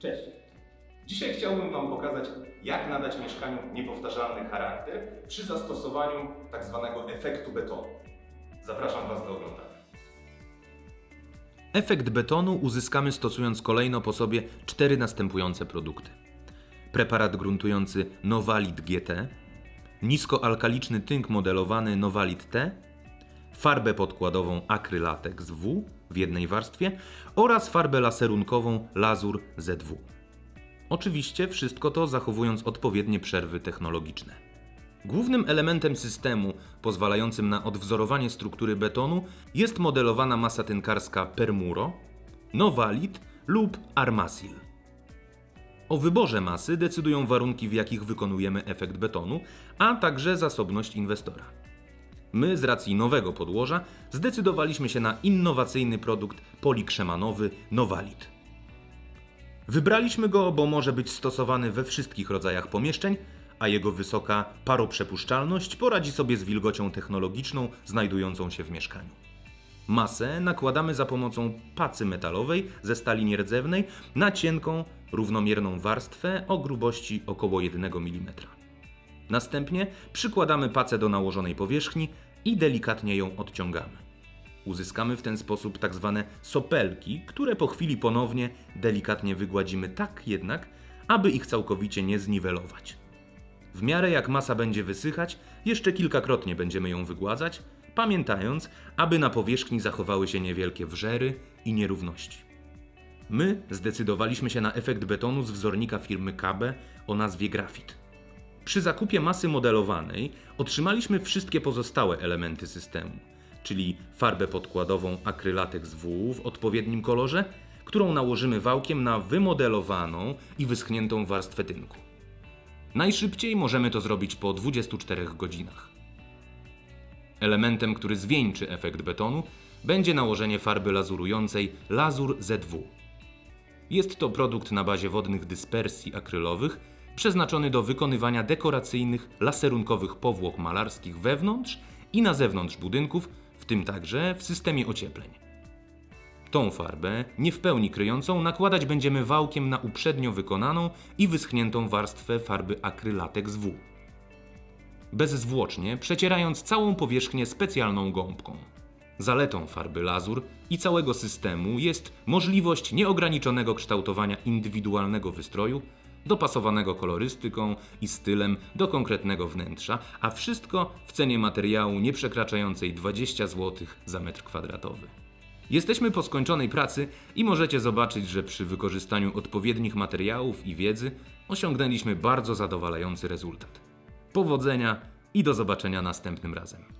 Cześć. Dzisiaj chciałbym Wam pokazać, jak nadać mieszkaniu niepowtarzalny charakter przy zastosowaniu tak zwanego efektu betonu. Zapraszam Was do oglądania. Efekt betonu uzyskamy stosując kolejno po sobie cztery następujące produkty. Preparat gruntujący Novalit GT, niskoalkaliczny tynk modelowany Novalit T, farbę podkładową Acrylatex W w jednej warstwie oraz farbę laserunkową Lazur ZW. Oczywiście wszystko to zachowując odpowiednie przerwy technologiczne. Głównym elementem systemu pozwalającym na odwzorowanie struktury betonu jest modelowana masa tynkarska Permuro, Novalit lub Armasil. O wyborze masy decydują warunki, w jakich wykonujemy efekt betonu, a także zasobność inwestora. My z racji nowego podłoża zdecydowaliśmy się na innowacyjny produkt polikrzemanowy Novalit. Wybraliśmy go, bo może być stosowany we wszystkich rodzajach pomieszczeń, a jego wysoka paroprzepuszczalność poradzi sobie z wilgocią technologiczną znajdującą się w mieszkaniu. Masę nakładamy za pomocą pacy metalowej ze stali nierdzewnej na cienką, równomierną warstwę o grubości około 1 mm. Następnie przykładamy pacę do nałożonej powierzchni i delikatnie ją odciągamy. Uzyskamy w ten sposób tak zwane sopelki, które po chwili ponownie delikatnie wygładzimy tak jednak, aby ich całkowicie nie zniwelować. W miarę jak masa będzie wysychać, jeszcze kilkakrotnie będziemy ją wygładzać, pamiętając, aby na powierzchni zachowały się niewielkie wrzery i nierówności. My zdecydowaliśmy się na efekt betonu z wzornika firmy KB o nazwie Grafit. Przy zakupie masy modelowanej otrzymaliśmy wszystkie pozostałe elementy systemu, czyli farbę podkładową Acrylatex W w odpowiednim kolorze, którą nałożymy wałkiem na wymodelowaną i wyschniętą warstwę tynku. Najszybciej możemy to zrobić po 24 godzinach. Elementem, który zwieńczy efekt betonu, będzie nałożenie farby lazurującej Lazur ZW. Jest to produkt na bazie wodnych dyspersji akrylowych, przeznaczony do wykonywania dekoracyjnych, laserunkowych powłok malarskich wewnątrz i na zewnątrz budynków, w tym także w systemie ociepleń. Tą farbę, nie w pełni kryjącą, nakładać będziemy wałkiem na uprzednio wykonaną i wyschniętą warstwę farby Acrylatex W. Bezzwłocznie przecierając całą powierzchnię specjalną gąbką. Zaletą farby lazur i całego systemu jest możliwość nieograniczonego kształtowania indywidualnego wystroju, dopasowanego kolorystyką i stylem do konkretnego wnętrza, a wszystko w cenie materiału nie przekraczającej 20 zł za metr kwadratowy. Jesteśmy po skończonej pracy i możecie zobaczyć, że przy wykorzystaniu odpowiednich materiałów i wiedzy osiągnęliśmy bardzo zadowalający rezultat. Powodzenia i do zobaczenia następnym razem.